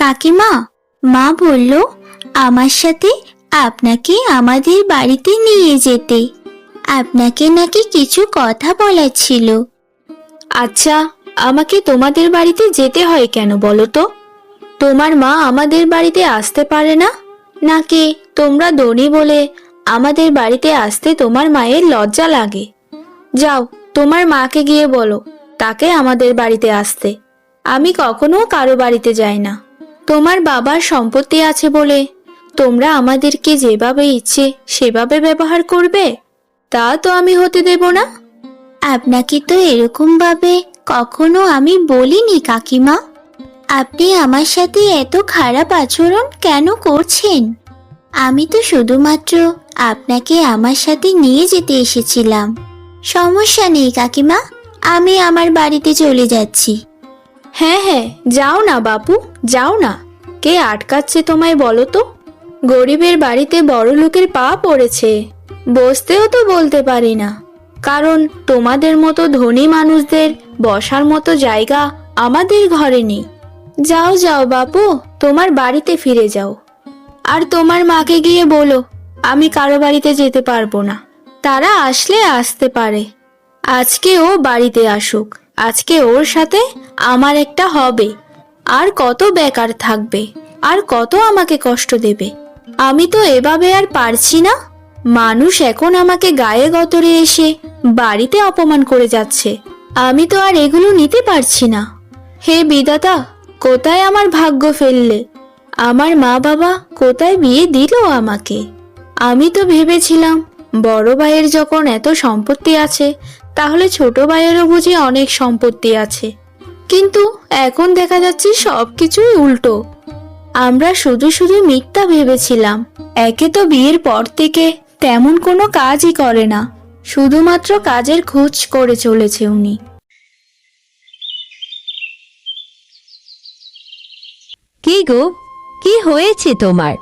কাকিমা, মা বলল, আমার সাথে আপনাকে আমাদের বাড়িতে নিয়ে যেতে। আপনাকে নাকি কিছু কথা বলার ছিল। আচ্ছা আমাকে তোমাদের বাড়িতে যেতে হয় কেন বলো তো? তোমার মা আমাদের বাড়িতে আসতে পারে না? নাকি তোমরা ধনী বলে আমাদের বাড়িতে আসতে তোমার মায়ের লজ্জা লাগে? যাও, তোমার মাকে গিয়ে বলো, তাকে আমাদের বাড়িতে আসতে। আমি কখনো কারও বাড়িতে যাই না। তোমার বাবার সম্পত্তি আছে বলে। তোমরা আমাদেরকে যেভাবে ইচ্ছে সেভাবে ব্যবহার করবে, তা তো আমি হতে দেব না। আপনাকে তো এরকম ভাবে কখনো আমি বলিনি, কাকিমা। আপনি আমার সাথে এত খারাপ আচরণ কেন করছেন? আমি তো শুধুমাত্র আপনাকে আমার সাথে নিয়ে যেতে এসেছিলাম। সমস্যা নেই, কাকিমা। আমি আমার বাড়িতে চলে যাচ্ছি। হ্যাঁ হ্যাঁ যাও না বাপু। যাও না, কে আটকাচ্ছে তোমায় বলো তো? গরিবের বাড়িতে বড় লোকের পা পড়েছে, বসতেও তো বলতে পারি না। কারণ তোমাদের মতো ধনী মানুষদের বসার মতো জায়গা আমাদের ঘরে নেই। যাও যাও বাপু, তোমার বাড়িতে ফিরে যাও। আর তোমার মাকে গিয়ে বলো, আমি কারও বাড়িতে যেতে পারব না। তারা আসলে আসতে পারে। আজকে ও বাড়িতে আসুক, আজকে ওর সাথে আমার একটা হবে। আর কত বেকার থাকবে, আর কত আমাকে কষ্ট দেবে। আমি তো এভাবে আর পারছি না। মানুষ এখন আমাকে গায়ে গতরে এসে বাড়িতে অপমান করে যাচ্ছে। আমি তো আর এগুলো নিতে পারছি না। হে বিদাতা কোথায় আমার ভাগ্য ফেললে? আমার মা বাবা কোথায় বিয়ে দিল আমাকে? আমি তো ভেবেছিলাম, বড় ভাইয়ের যখন এত সম্পত্তি আছে, তাহলে ছোট ভাইয়েরও বুঝি অনেক সম্পত্তি আছে। কিন্তু এখন দেখা যাচ্ছে সব কিছুই উল্টো। আমরা শুধু শুধু মিথ্যা ভেবেছিলাম। একে তো বিয়ের পর থেকে তেমন কোনো কাজই করে না। শুধুমাত্র কাজের খোঁজ করে চলেছে উনি। কি গো? কি হয়েছে তোমার?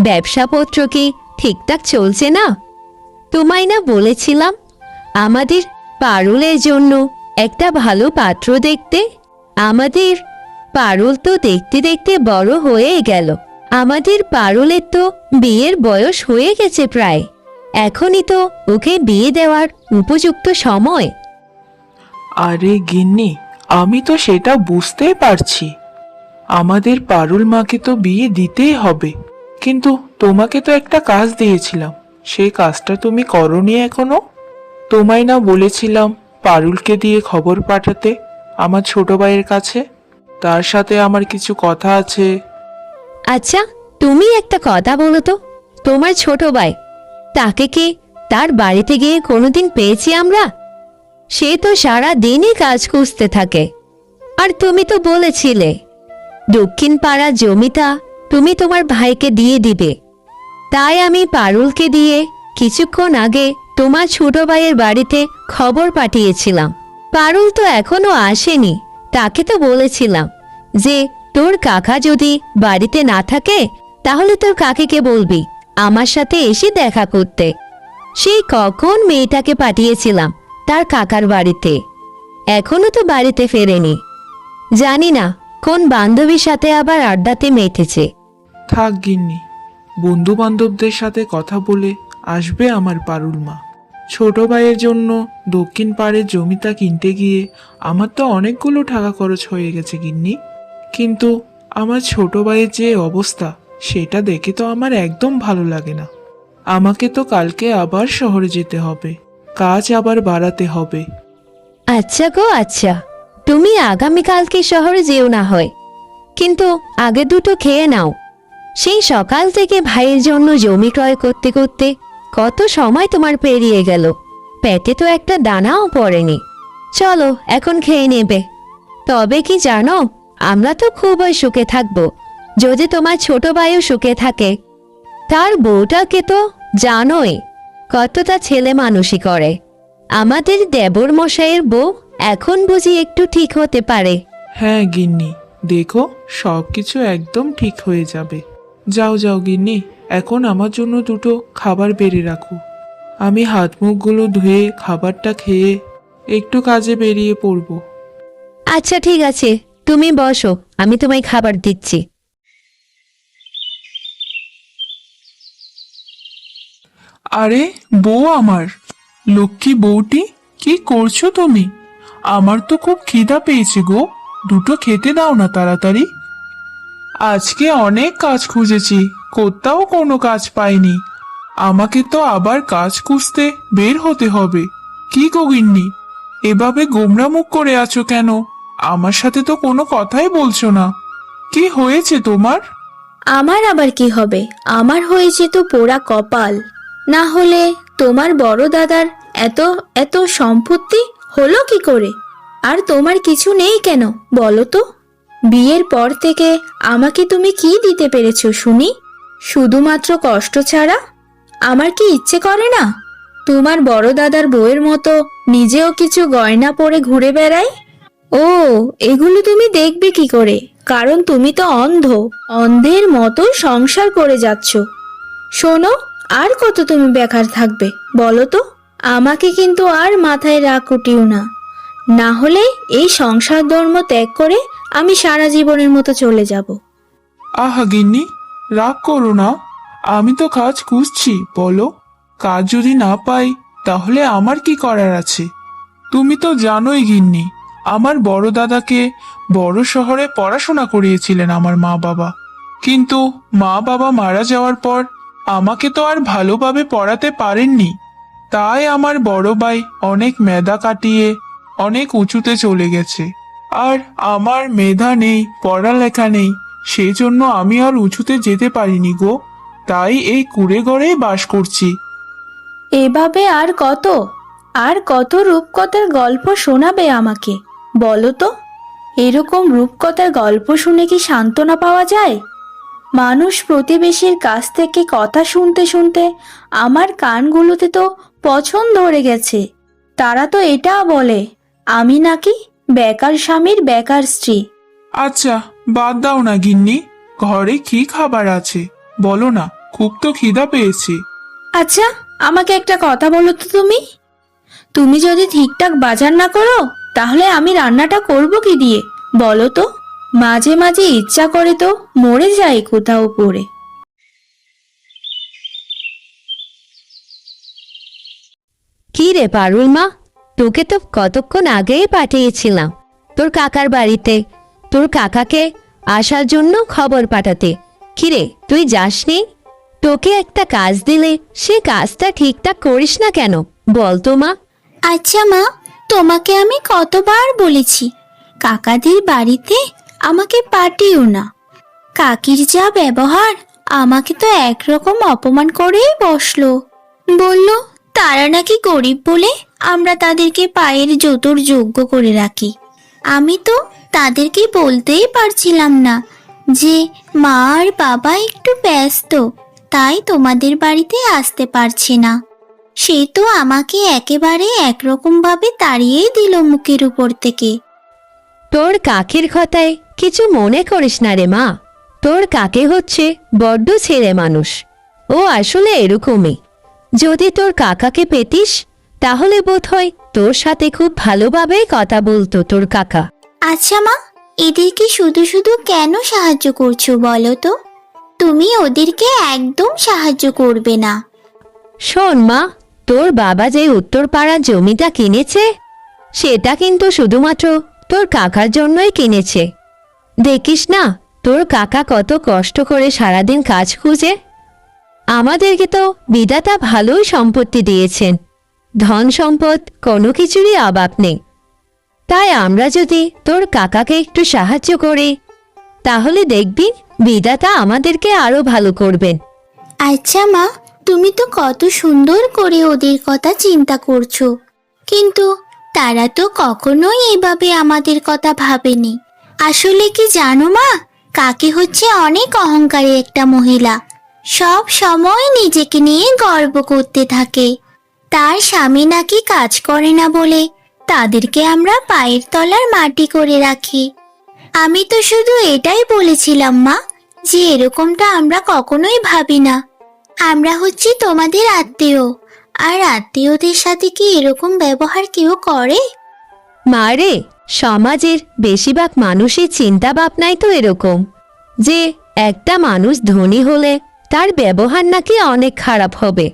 ব্যবসাপত্র কি ঠিকঠাক চলছে না? তোমায় না বলেছিলাম আমাদের পারুলের জন্য একটা ভালো পাত্র দেখতে? আমাদের পারুল তো দেখতে দেখতে বড় হয়ে গেল। আমাদের পারুলের তো বিয়ের বয়স হয়ে গেছে প্রায়। এখনই তো ওকে বিয়ে দেওয়ার উপযুক্ত সময়। আরে গিন্নি, আমি তো সেটা বুঝতেই পারছি। আমাদের পারুল মাকে তো বিয়ে দিতেই হবে। কিন্তু তোমাকে তো একটা কাজ দিয়েছিলাম। সেই কাজটা তুমি করনি এখনও? তোমায় না বলেছিলাম পারুলকে দিয়ে খবর পাঠাতে। আমার ছোট ভাইয়ের কাছে? তার সাথে আমার কিছু কথা আছে। আচ্ছা তুমি একটা কথা বলো তো। তোমার ছোট ভাই, তাকে কি তার বাড়িতে গিয়ে কোনোদিন পেয়েছি আমরা? সে তো সারা দিনই কাজ খুঁজতে থাকে। আর তুমি তো বলেছিলে, দক্ষিণ পাড়া জমিটা তুমি তোমার ভাইকে দিয়ে দিবে। তাই আমি পারুলকে দিয়ে কিছুক্ষণ আগে তোমার ছোট ভাইয়ের বাড়িতে খবর পাঠিয়েছিলাম। পারুল তো এখনও আসেনি, তাকে তো বলেছিলাম যে, তোর কাকা যদি বাড়িতে না থাকে, তাহলে তোর কাকিকে বলবি আমার সাথে এসে দেখা করতে। সেই কখন মেয়েটাকে পাঠিয়েছিলাম তার কাকার বাড়িতে। এখনও তো বাড়িতে ফেরেনি। জানি না কোন বান্ধবীর সাথে আবার আড্ডাতে মেতেছে। থাক গিন্নি বন্ধু বান্ধবদের সাথে কথা বলে আসবে আমার পারুল মা। ছোট ভাইয়ের জন্য দক্ষিণ পাড়ের জমিটা কিনতে গিয়ে আমার তো অনেকগুলো টাকা খরচ হয়ে গেছে, গিন্নি। কিন্তু আমার ছোট ভাইয়ের যে অবস্থা, সেটা দেখে তো আমার একদম ভালো লাগে না। আমাকে তো কালকে আবার শহরে যেতে হবে, কাজ আবার বাড়াতে হবে। আচ্ছা গো আচ্ছা। তুমি আগামীকালকে শহরে যেও না হয়। কিন্তু আগে দুটো খেয়ে নাও। সেই সকাল থেকে ভাইয়ের জন্য জমি ক্রয় করতে করতে কত সময় তোমার পেরিয়ে গেল। পেটে তো একটা দানাও পড়েনি। চলো, এখন খেয়ে নেবে। তবে কি জানো, আমরা তো খুবই সুখে থাকব। যদি তোমার ছোট ভাইও সুখে থাকে। তার বউটাকে তো জানোই, কতটা ছেলে মানুষই করে। আমাদের দেবর মশাইয়ের বউ এখন বুঝি একটু ঠিক হতে পারে। হ্যাঁ গিন্নি, দেখো সব কিছু একদম ঠিক হয়ে যাবে। যাও যাও গিন্নি এখন আমার জন্য দুটো খাবার বেড়ে রাখো। আমি হাত মুখগুলো ধুয়ে খাবারটা খেয়ে একটু কাজে বেরিয়ে পড়ব। আচ্ছা ঠিক আছে। তুমি বসো আমি তোমায় খাবার দিচ্ছি। আরে বউ আমার লক্ষ্মী বউটি কি করছ তুমি? আমার তো খুব খিদা পেয়েছে গো দুটো খেতে দাও না তাড়াতাড়ি। আজকে অনেক কাজ খুঁজেছি কোথাও কোনো কাজ পাইনি। আমাকে তো আবার কাজ খুঁজতে বের হতে হবে। কি গগিন্নি এভাবে গোমরা মুখ করে আছো কেন? আমার সাথে তো কোনো কথাই বলছো না। কি হয়েছে তোমার? আমার আবার কি হবে? আমার হয়েছে তো পোড়া কপাল। না হলে তোমার বড় দাদার এত এত সম্পত্তি হলো কি করে? আর তোমার কিছু নেই কেন, বলো তো? বিয়ের পর থেকে আমাকে তুমি কি দিতে পেরেছ, শুনি? শুধুমাত্র কষ্ট ছাড়া? আমার কি ইচ্ছে করে না? তোমার বড় দাদার বউয়ের মতো নিজেও কিছু গয়না পরে ঘুরে বেড়াই ও, এগুলো তুমি দেখবে কি করে? কারণ তুমি তো অন্ধ, অন্ধের মতো সংসার করে যাচ্ছ। শোনো, আর কত তুমি বেকার থাকবে, বলো তো? আমাকে কিন্তু আর মাথায় রাগ উঠিও না। না হলে এই সংসার ধর্ম ত্যাগ করে আমি সারা জীবনের মতো চলে যাব। আহা গিন্নি, রাগ করো না। আমি তো কাজ খুঁজছি, বলো। কাজ যদি না পাই, তাহলে আমার কি করার আছে? তুমি তো জানোই গিন্নি, আমার বড় দাদাকে বড় শহরে পড়াশোনা করিয়েছিলেন আমার মা বাবা। কিন্তু মা বাবা মারা যাওয়ার পর আমাকে তো আর ভালোভাবে পড়াতে পারেননি। তাই আমার বড় ভাই অনেক মেধা কাটিয়ে অনেক উঁচুতে চলে গেছে। আর আমার মেধা নেই, পড়ালেখা নেই, সেজন্য আমি আর উঁচুতে যেতে পারিনি গো। তাই এই কুড়ে ঘরেই বাস করছি। এভাবে আর কত? আর কত রূপকথার গল্প শোনাবে আমাকে? বলো তো। এরকম রূপকথার গল্প শুনে কি সান্ত্বনা পাওয়া যায়? মানুষ প্রতিবেশীর কাছ থেকে কথা শুনতে শুনতে আমার কানগুলোতে তো পছন্দ ধরে গেছে। তারা তো এটা বলে, আমি নাকি বেকার স্বামীর বেকার স্ত্রী। আচ্ছা বাদ দাও না গিন্নি। ঘরে কি খাবার আছে? বলো না খুব তো খিদা পেয়েছে। আচ্ছা আমাকে একটা কথা বলো তো তুমি। তুমি যদি ঠিকঠাক বাজার না করো তাহলে আমি রান্নাটা করব কি দিয়ে? বলো তো মাঝে মাঝে ইচ্ছা করে তো মরে যাই কোথাও পড়ে। কি রে পারুল মা তোকে তো কতক্ষণ আগেই পাঠিয়েছিলাম। তোর কাকার বাড়িতে, তোর কাকাকে আসার জন্য খবর পাঠাতে। কিরে, তুই যাসনি? তোকে একটা কাজ দিলে সে কাজটা ঠিকঠাক করিস না কেন? বল তো মা। আচ্ছা মা, তোমাকে আমি কতবার বলেছি, কাকাদের বাড়িতে আমাকে পাঠিও না। কাকির যা ব্যবহার আমাকে তো একরকম অপমান করেই বসল। বলল, তারা নাকি গরিব বলে আমরা তাদেরকে পায়ের জোতর যোগ্য করে রাখি। আমি তো তাদেরকে বলতেই পারছিলাম না যে মা আর বাবা একটু ব্যস্ত, তাই তোমাদের বাড়িতে আসতে পারছে না। সে তো আমাকে একেবারে একরকম ভাবে তাড়িয়েই দিল মুখের উপর থেকে। তোর কাকের কথায় কিছু মনে করিস না রে মা। তোর কাকে হচ্ছে বড্ড ছেলে মানুষ। ও আসলে এরকমই। যদি তোর কাকাকে পেতিস তাহলে বোধহয় তোর সাথে খুব ভালোভাবেই কথা বলতো তোর কাকা। আচ্ছা মা এদেরকে শুধু শুধু কেন সাহায্য করছ বলো তো? তুমি ওদেরকে একদম সাহায্য করবে না। শোন মা তোর বাবা যে উত্তরপাড়ার জমিটা কিনেছে সেটা কিন্তু শুধুমাত্র তোর কাকার জন্যই কিনেছে। দেখিস না তোর কাকা কত কষ্ট করে সারাদিন কাজ খুঁজে। আমাদেরকে তো বিধাতা ভালোই সম্পত্তি দিয়েছেন। ধন সম্পদ, কোনো কিছুরই অভাব নেই। তাই আমরা যদি তোর কাকাকে একটু সাহায্য করি, তাহলে দেখবি বিধাতা আমাদেরকে আরও ভালো করবেন। আচ্ছা মা, তুমি তো কত সুন্দর করে ওদের কথা চিন্তা করছ। কিন্তু তারা তো কখনোই এভাবে আমাদের কথা ভাবেনি। আসলে কি জানো মা, কাকি হচ্ছে অনেক অহংকারী একটা মহিলা। সব সময় নিজেকে নিয়ে গর্ব করতে থাকে। তার স্বামী নাকি কাজ করে না বলে তাদেরকে আমরা পায়ের তলার মাটি করে রাখি। আমি তো শুধু এটাই বলেছিলাম, মা, যে এরকমটা আমরা কখনোই ভাবি না। আমরা হচ্ছি তোমাদের আত্মীয়, আর আত্মীয়দের সাথে কি এরকম ব্যবহার কেউ করে? মারে সমাজের বেশিরভাগ মানুষের চিন্তা ভাবনাই তো এরকম, যে একটা মানুষ ধনী হলে তার ব্যবহার নাকি অনেক খারাপ হবে।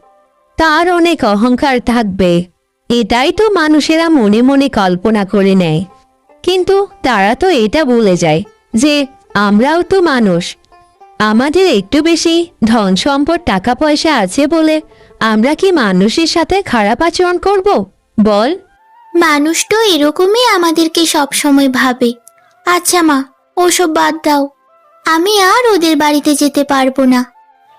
তার অনেক অহংকার থাকবে। এটাই তো মানুষেরা মনে মনে কল্পনা করে নেয়। কিন্তু তারা তো এটা বলে যায় যে আমরাও তো মানুষ। আমাদের একটু বেশি ধন সম্পদ, টাকা পয়সা আছে বলে আমরা কি মানুষের সাথে খারাপ আচরণ করব? বল। মানুষ তো এরকমই আমাদেরকে সবসময় ভাবে। আচ্ছা মা, ওসব বাদ দাও। আমি আর ওদের বাড়িতে যেতে পারব না।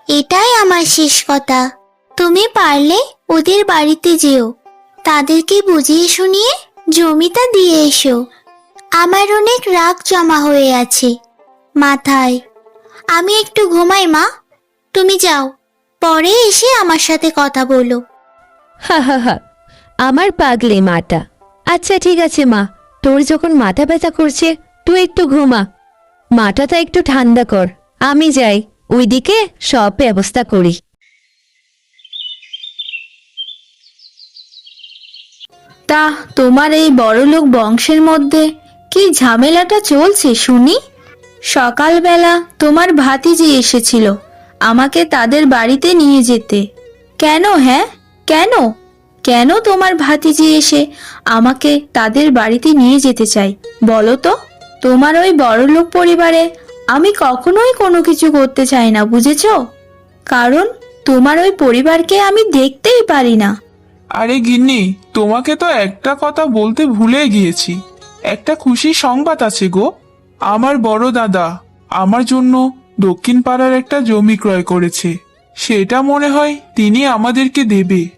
এটাই আমার শেষ কথা। তুমি পারলে ওদের বাড়িতে যেও। তাদেরকে বুঝিয়ে শুনিয়ে জমিটা দিয়ে এসো। আমার অনেক রাগ জমা হয়ে আছে। মাথায়, আমি একটু ঘুমাই, মা। তুমি যাও, পরে এসে আমার সাথে কথা বলো। হা হা হা। আমার পাগলে মাটা। আচ্ছা ঠিক আছে, মা। তোর যখন মাথা ব্যথা করছে, তুই একটু ঘুমা। মাথাটা একটু ঠান্ডা কর। আমি যাই। ওইদিকে সব ব্যবস্থা করি। তা তোমার এই বড়লোক বংশের মধ্যে কি ঝামেলাটা চলছে, শুনি? সকালবেলা তোমার ভাতিজি এসেছিল আমাকে তাদের বাড়িতে নিয়ে যেতে। কেন হ্যাঁ? কেন? কেন তোমার ভাতিজি এসে আমাকে তাদের বাড়িতে নিয়ে যেতে চাই বলো তো, তোমার ওই বড়লোক পরিবারে আমি কখনোই কোনো কিছু করতে চাই না, বুঝেছ? কারণ তোমার ওই পরিবারকে আমি দেখতেই পারি না। আরে গিন্নি, তোমাকে তো একটা কথা বলতে ভুলে গিয়েছি। একটা খুশি সংবাদ আছে গো। আমার বড় দাদা আমার জন্য দক্ষিণ পাড়ার একটা জমি ক্রয় করেছে। সেটা মনে হয় তিনি আমাদেরকে দেবে।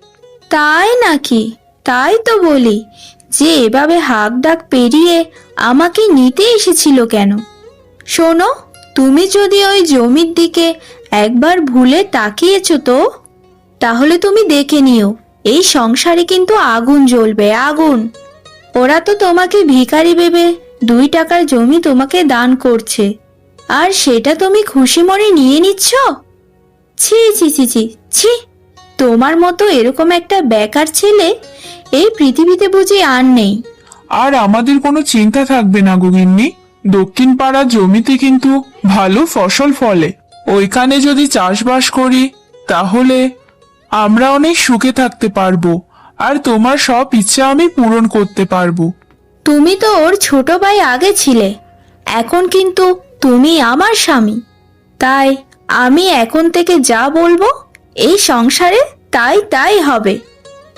তাই নাকি? তাই তো বলি। যে এভাবে হাক ডাক পেরিয়ে আমাকে নিতে এসেছিল কেন? শোনো, তুমি যদি ওই জমির দিকে একবার ভুলে তাকিয়েছো তো, তাহলে তুমি দেখে নিও। এই সংসারে কিন্তু আগুন জ্বলবে, আগুন। ওরা তো তোমাকে ভিখারি ভেবে দুই টাকার জমি তোমাকে দান করছে। আর সেটা তুমি খুশি মনে নিয়ে নিচ্ছ? ছি ছি ছি ছি ছি। তোমার মতো এরকম একটা বেকার ছেলে এই পৃথিবীতে বুঝি আর নেই। আর আমাদের কোনো চিন্তা থাকবে না গো গিন্নি। দক্ষিণ পাড়ার জমিতে কিন্তু ভালো ফসল ফলে। ওইখানে যদি চাষবাস করি, তাহলে আমরা অনেক সুখে থাকতে পারব, আর তোমার সব ইচ্ছা আমি পূরণ করতে পারব। তুমি তো ওর ছোট ভাই আগে ছিলে, এখন কিন্তু তুমি আমার স্বামী। তাই আমি এখন থেকে যা বলব, এই সংসারে তাই তাই হবে।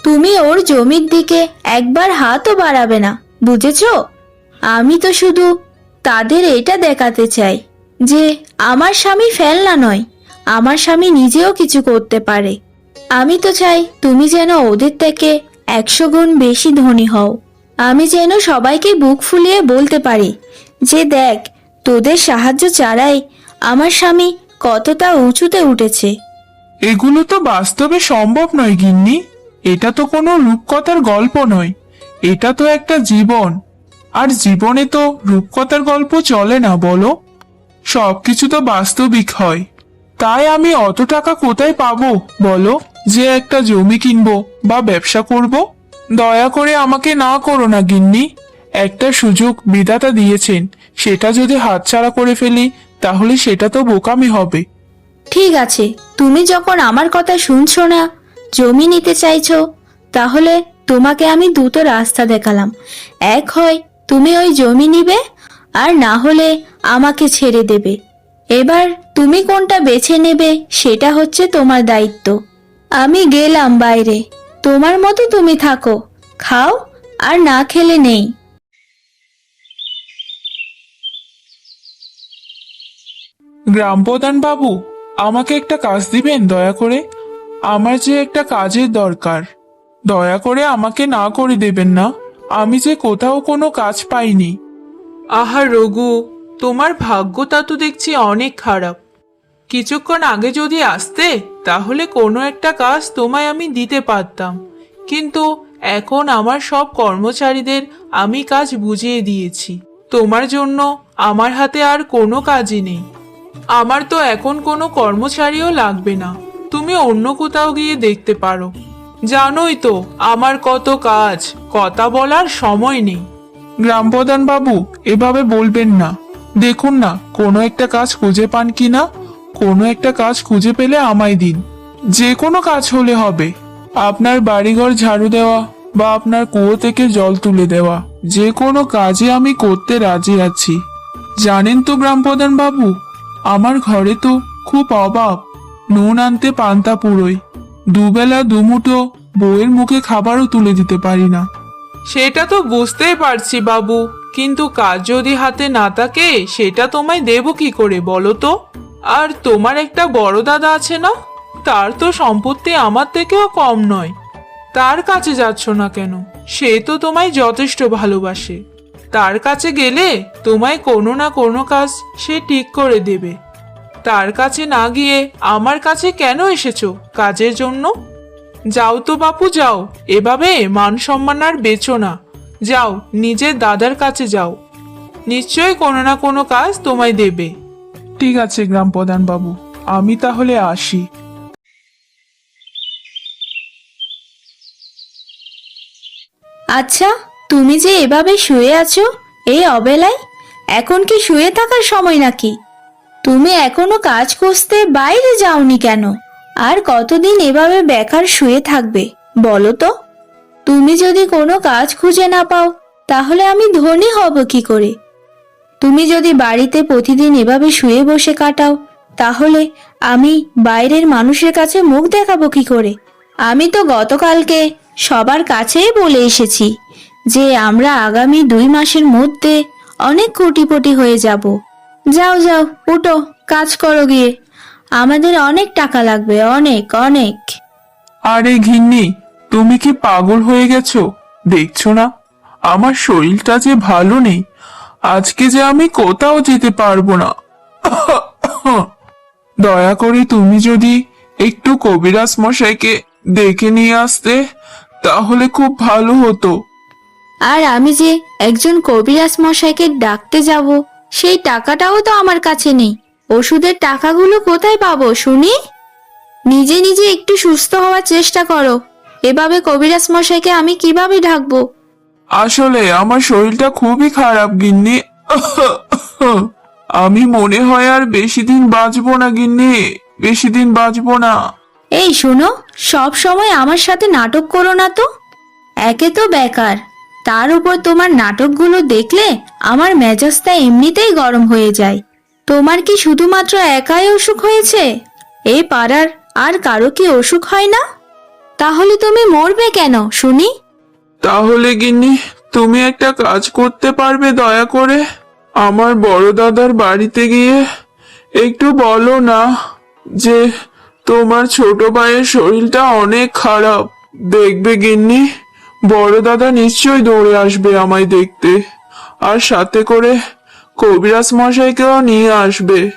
তুমি ওর জমির দিকে একবার হাতও বাড়াবে না, বুঝেছ? আমি তো শুধু তাদের এটা দেখাতে চাই, যে আমার স্বামী ফেলনা নয়, আমার স্বামী নিজেও কিছু করতে পারে। আমি তো চাই তুমি যেন ওদের থেকে একশো গুণ বেশি ধনী হও। আমি যেন সবাইকে বুক ফুলিয়ে বলতে পারি যে দেখ, তোদের সাহায্য ছাড়াই আমার স্বামী কতটা উঁচুতে উঠেছে। এগুলো তো বাস্তবে সম্ভব নয়, গিন্নি। এটা তো কোনো রূপকথার গল্প নয়। এটা তো একটা জীবন। আর জীবনে তো রূপকথার গল্প চলে না, বলো? সবকিছু তো বাস্তবিক হয়। তাই আমি অত টাকা কোথায় পাবো, বলো? যে একটা জমি কিনবো বা ব্যবসা করব, দয়া করে আমাকে না করো না, গিন্নি। একটা সুযোগ বিধাতা দিয়েছেন, সেটা যদি হাতছাড়া করে ফেলি, তাহলে সেটা তো বোকামি হবে। ঠিক আছে, তুমি যখন আমার কথা শুনছো না, জমি নিতে চাইছো, তাহলে তোমাকে আমি দুটো রাস্তা দেখালাম। এক হয়, তুমি ওই জমি নিবে, আর না হলে আমাকে ছেড়ে দেবে। এবার তুমি কোনটা বেছে নেবে, সেটা হচ্ছে তোমার দায়িত্ব। আমি গেলাম বাইরে। তোমার মতো তুমি থাকো। খাও আর না খেলে নেই। গ্রাম প্রধান বাবু আমাকে একটা কাজ দিবেন দয়া করে? আমার যে একটা কাজের দরকার। দয়া করে আমাকে না করে দেবেন না। আমি যে কোথাও কোনো কাজ পাইনি। আহা রঘু তোমার ভাগ্যটা তো দেখছি অনেক খারাপ। কিছুক্ষণ আগে যদি আসতে তাহলে কোনো একটা কাজ তোমায় আমি দিতে পারতাম। কিন্তু এখন আমার সব কর্মচারীদের আমি কাজ বুঝিয়ে দিয়েছি। তোমার জন্য আমার হাতে আর কোনো কাজই নেই। আমার তো এখন কোনো কর্মচারীও লাগবে না। তুমি অন্য কোথাও গিয়ে দেখতে পারো। জানোই তো, আমার কত কাজ, কথা বলার সময় নেই। গ্রাম প্রধান বাবু এভাবে বলবেন না। দেখুন না, কোনো একটা কাজ খুঁজে পান কি না? কোনো একটা কাজ খুঁজে পেলে আমায় দিন। যে কোনো কাজ হলে হবে। আপনার বাড়িঘর ঝাড়ু দেওয়া বা আপনার কুয়ো থেকে জল তুলে দেওয়া। যে কোনো কাজে আমি করতে রাজি আছি। জানেন তো গ্রামপ্রধান বাবু, আমার ঘরে তো খুব অভাব। নুন আনতে পান্তা পুরোই। দুবেলা দুমুঠো বউয়ের মুখে খাবারও তুলে দিতে পারি না। সেটা তো বুঝতেই পারছি বাবু, কিন্তু কাজ যদি হাতে না থাকে, সেটা তোমায় দেব কি করে বলো তো? আর তোমার একটা বড় দাদা আছে না? তার তো সম্পত্তি আমার থেকেও কম নয়। তার কাছে যাচ্ছ না কেন? সে তো তোমায় যথেষ্ট ভালোবাসে। তার কাছে গেলে তোমায় কোনো না কোনো কাজ সে ঠিক করে দেবে। তার কাছে না গিয়ে আমার কাছে কেন এসেছ কাজের জন্য? যাও তো বাপু, যাও। এভাবে মান সম্মান আর বেচো না। যাও, নিজের দাদার কাছে যাও। নিশ্চয়ই কোনো না কোনো কাজ তোমায় দেবে। ঠিক আছে, গ্রাম প্রধান বাবু। আমি তাহলে আসি। আচ্ছা তুমি যে এভাবে শুয়ে আছো, এই অবেলায়? এখন কি শুয়ে থাকার সময় নাকি? তুমি এখনও কাজ করতে বাইরে যাওনি কেন? আর কতদিন এভাবে বেকার শুয়ে থাকবে, বলো তো? তুমি যদি কোনো কাজ খুঁজে না পাও, তাহলে আমি ধনী হব কি করে? তুমি যদি বাড়িতে প্রতিদিন এভাবে শুয়ে বসে কাটাও, তাহলে আমি বাইরের মানুষের কাছে মুখ দেখাবো কি করে? আমি তো গতকালকে সবার কাছেই বলে এসেছি যে আমরা আগামী দুই মাসের মধ্যে অনেক কোটিপটি হয়ে যাব। যাও যাও, উঠো, কাজ করো গিয়ে। আমাদের অনেক টাকা লাগবে, অনেক অনেক। আরে ঘিন্নি, তুমি কি পাগল হয়ে গেছো? দেখছ না? আমার শরীরটা যে ভালো নেই। আজকে যে আমি কোথাও যেতে পারব না। দয়া করে তুমি যদি একটু কবিরাজ মশাইকে দেখে নিয়ে আসতে, তাহলে খুব ভালো হতো। আর আমি যে একজন কবিরাজ মশাইকে ডাকতে যাব, সেই টাকাটাও তো আমার কাছে নেই। ওষুধের টাকাগুলো কোথায় পাবো, শুনি? নিজে নিজে একটু সুস্থ হওয়ার চেষ্টা করো। এভাবে কবিরাজ মশাইকে আমি কীভাবে ডাকবো? আসলে আমার শরীরটা খুবই খারাপ, গিন্নি। আমি মনে হয় আর বেশি দিন বাঁচবো না, গিন্নি। বেশি দিন বাঁচবো না। এই শোনো, সব সময় আমার সাথে নাটক করো না তো। একে তো বেকার। তার উপর তোমার নাটকগুলো দেখলে আমার মেজাজটা এমনিতেই গরম হয়ে যায়। তোমার কি শুধুমাত্র একাই অসুখ হয়েছে? এই পাড়ার আর কারও কি অসুখ হয় না? তাহলে তুমি মরবে কেন, শুনি? তাহলে গিন্নি, তুমি একটা কাজ করতে পারবে দয়া করে। আমার বড় দাদার বাড়িতে গিয়ে একটু বলো না যে তোমার ছোট ভাইয়ের শরীরটা অনেক খারাপ। দেখবে গিন্নি, বড় দাদা নিশ্চয়ই দৌড়ে আসবে আমায় দেখতে। আর সাথে করে কবিরাজ মশাইকেও নিয়ে আসবে।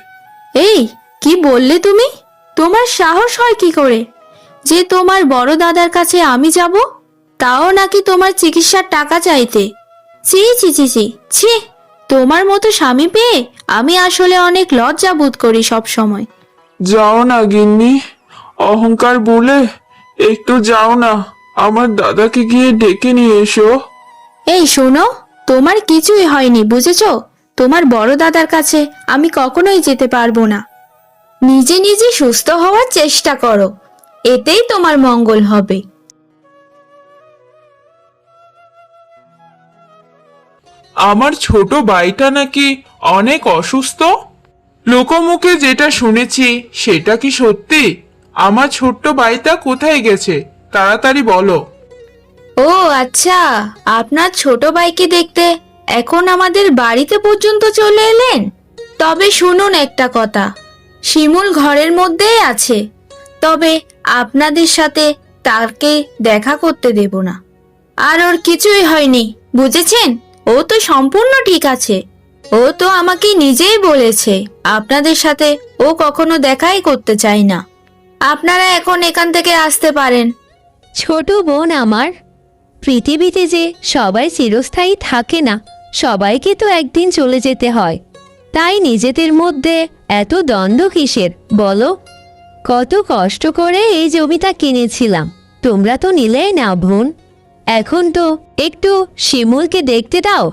এই, কি বললে তুমি? তোমার সাহস হয় কি করে? যে তোমার বড় দাদার কাছে আমি যাব? তাও নাকি তোমার চিকিৎসার টাকা চাইতে? ছি ছি ছি ছি ছি তোমার মতো স্বামী পেয়ে আমি আসলে অনেক লজ্জা বোধ করি সব সময়। যাও না গিন্নি। অহংকার বলে একটু যাও না। আমার দাদাকে গিয়ে ডেকে নিয়ে এসো। এই শোনো তোমার কিছুই হয়নি বুঝেছ? তোমার বড় দাদার কাছে আমি কখনোই যেতে পারব না। নিজে নিজে সুস্থ হওয়ার চেষ্টা করো। এতেই তোমার মঙ্গল হবে। আমার ছোট ভাইটা নাকি অনেক অসুস্থ? লোকমুখে যেটা শুনেছি, সেটা কি সত্যি? আমার ছোট্ট ভাইটা কোথায় গেছে? তাড়াতাড়ি বলো। ও আচ্ছা আপনার ছোট ভাইকে দেখতে এখন আমাদের বাড়িতে পর্যন্ত চলে এলেন? তবে শুনুন একটা কথা, শিমুল ঘরের মধ্যেই আছে। তবে আপনাদের সাথে তাকে দেখা করতে দেব না। আর ওর কিছুই হয়নি, বুঝেছেন? ও তো সম্পূর্ণ ঠিক আছে। ও তো আমাকে নিজেই বলেছে, আপনাদের সাথে ও কখনো দেখাই করতে চায় না। আপনারা এখন এখান থেকে আসতে পারেন। ছোট বোন আমার, পৃথিবীতে যে সবাই চিরস্থায়ী থাকে না, সবাইকে তো একদিন চলে যেতে হয়। তাই নিজেদের মধ্যে এত দ্বন্দ্ব কিসের, বলো? কত কষ্ট করে এই জমিটা কিনেছিলাম, তোমরা তো নিলেই না বোন। এখন তো একটু শিমুলকে দেখতে দাও।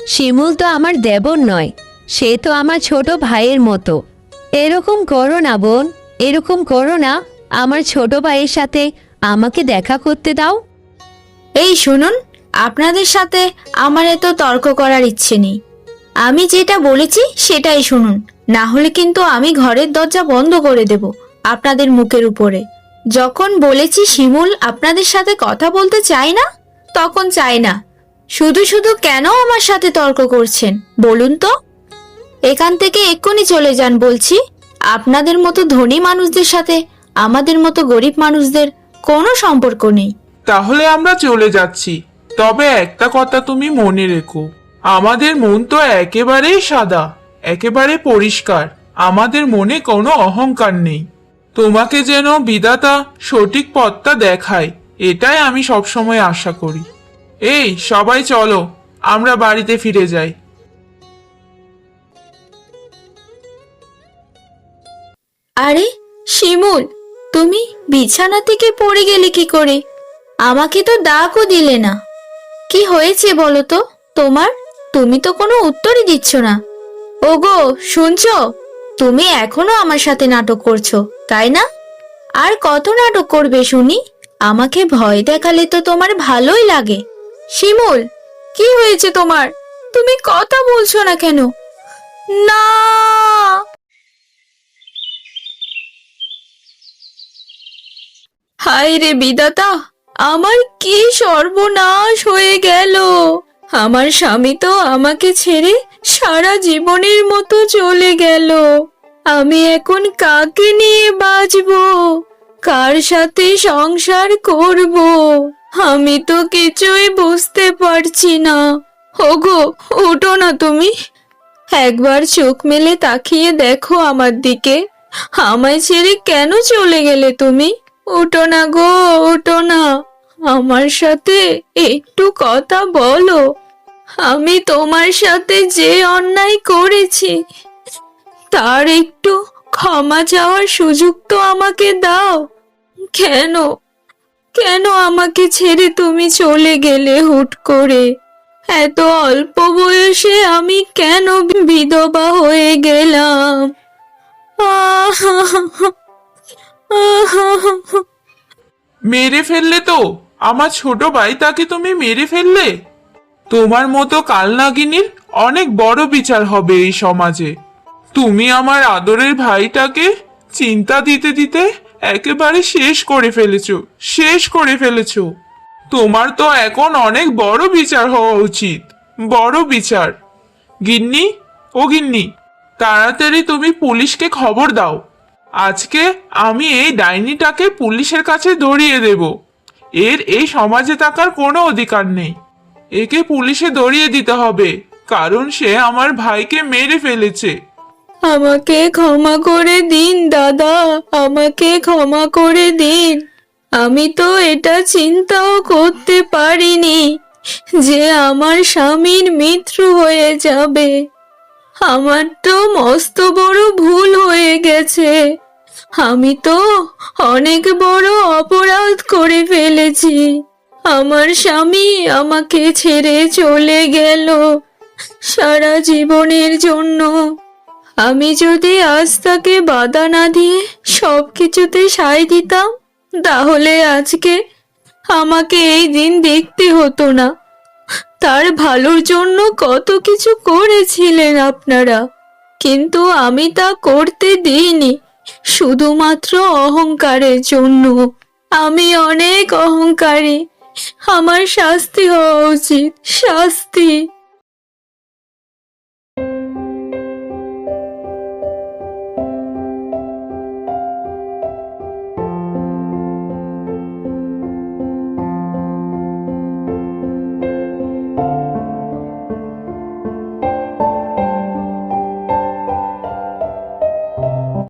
শিমুল তো আমার দেবর নয়, সে তো আমার ছোট ভাইয়ের মতো। এরকম করো না বোন, এরকম করো না, আমার ছোট ভাইয়ের সাথে আমাকে দেখা করতে দাও। এই শুনুন, আপনাদের সাথে আমার এত তর্ক করার ইচ্ছে নেই। আমি যেটা বলেছি সেটাই শুনুন, না হলে কিন্তু আমি ঘরের দরজা বন্ধ করে দেব আপনাদের মুখের উপরে। যখন বলেছি শিমুল আপনাদের সাথে কথা বলতে চাই না, তখন চাই না। শুধু শুধু কেন আমার সাথে তর্ক করছেন, বলুন তো? এখান থেকে এক্ষুনি চলে যান বলছি। আপনাদের মতো ধনী মানুষদের সাথে, আমাদের মতো গরিব মানুষদের কোনো সম্পর্ক নেই। তাহলে আমরা চলে যাচ্ছি। তবে একটা কথা তুমি মনে রেখো। আমাদের মন তো একেবারেই সাদা, একেবারে পরিষ্কার। আমাদের মনে কোনো অহংকার নেই। তোমাকে যেন বিধাতা সঠিক পথটা দেখায়, এটাই আমি সবসময় আশা করি। এই, সবাই চলো, আমরা বাড়িতে ফিরে যাই। আরে, শিমুল, তুমি বিছানা থেকে পড়ে গেলে কি করে? আমাকে তো ডাকও দিলে না। কি হয়েছে বলো তো? তোমার, তুমি তো কোনো উত্তরই দিচ্ছ না। ওগো, শুনছো? তুমি এখনও আমার সাথে নাটক করছ, তাই না? আর কত নাটক করবে শুনি? আমাকে ভয় দেখালে তো তোমার ভালোই লাগে। শিমুল, কি হয়েছে তোমার? তুমি কথা বলছো না কেন? না! হায় রে বিদাতা আমার কি সর্বনাশ হয়ে গেল? আমার স্বামী তো আমাকে ছেড়ে সারা জীবনের মতো চলে গেল। আমি এখন কাকে নিয়ে বাঁচবো? কার সাথে সংসার করব? আমি তো কিছুই বুঝতে পারছি না। ওগো, ওঠো না তুমি। একবার চোখ মেলে তাকিয়ে দেখো আমার দিকে। আমায় ছেড়ে কেন চলে গেলে তুমি? উঠো না গো উঠো না। আমার সাথে একটু কথা বলো। আমি তোমার সাথে যে অন্যায় করেছি, তার একটু ক্ষমা চাওয়ার সুযোগ তো আমাকে দাও। কেন? কেন আমাকে ছেড়ে তুমি চলে গেলে হুট করে? এত অল্প বয়সে আমি কেন বিধবা হয়ে গেলাম? মেরে ফেললে তো? আমার ছোট ভাই তাকে তুমি মেরে ফেললে? তোমার মতো কালনাগিনীর অনেক বড় বিচার হবে এই সমাজে। তুমি আমার আদরের ভাইটাকে চিন্তা দিতে দিতে একেবারে শেষ করে ফেলেছো, শেষ করে ফেলেছো। তোমার তো এখন অনেক বড় বিচার হওয়া উচিত, বড় বিচার। গিন্নি, ও গিন্নি, তাড়াতাড়ি তুমি পুলিশকে খবর দাও। আজকে আমি এই ডাইনিটাকে পুলিশের কাছে ধরিয়ে দেব। এর এই সমাজে থাকার কোনো অধিকার নেই। একে পুলিশে ধরিয়ে দিতে হবে, কারণ সে আমার ভাইকে মেরে ফেলেছে। আমাকে ক্ষমা করে দিন, দাদা, আমাকে ক্ষমা করে দিন। আমি তো এটা চিন্তাও করতে পারিনি যে আমার স্বামীর মৃত্যু হয়ে যাবে। আমার তো মস্ত বড় ভুল হয়ে গেছে। আমি তো অনেক বড় অপরাধ করে ফেলেছি। আমার স্বামী আমাকে ছেড়ে চলে গেল সারা জীবনের জন্য। আমি যদি আজ তাকে বাধা না দিয়ে সব কিছুতে সায় দিতাম, তাহলে আজকে আমাকে এই দিন দেখতে হতো না। তার ভালোর জন্য কত কিছু করেছিলেন আপনারা, কিন্তু আমি তা করতে দিইনি। শুধুমাত্র অহংকারের জন্য। আমি অনেক অহংকারী। আমার শাস্তি হওয়া উচিত শাস্তি।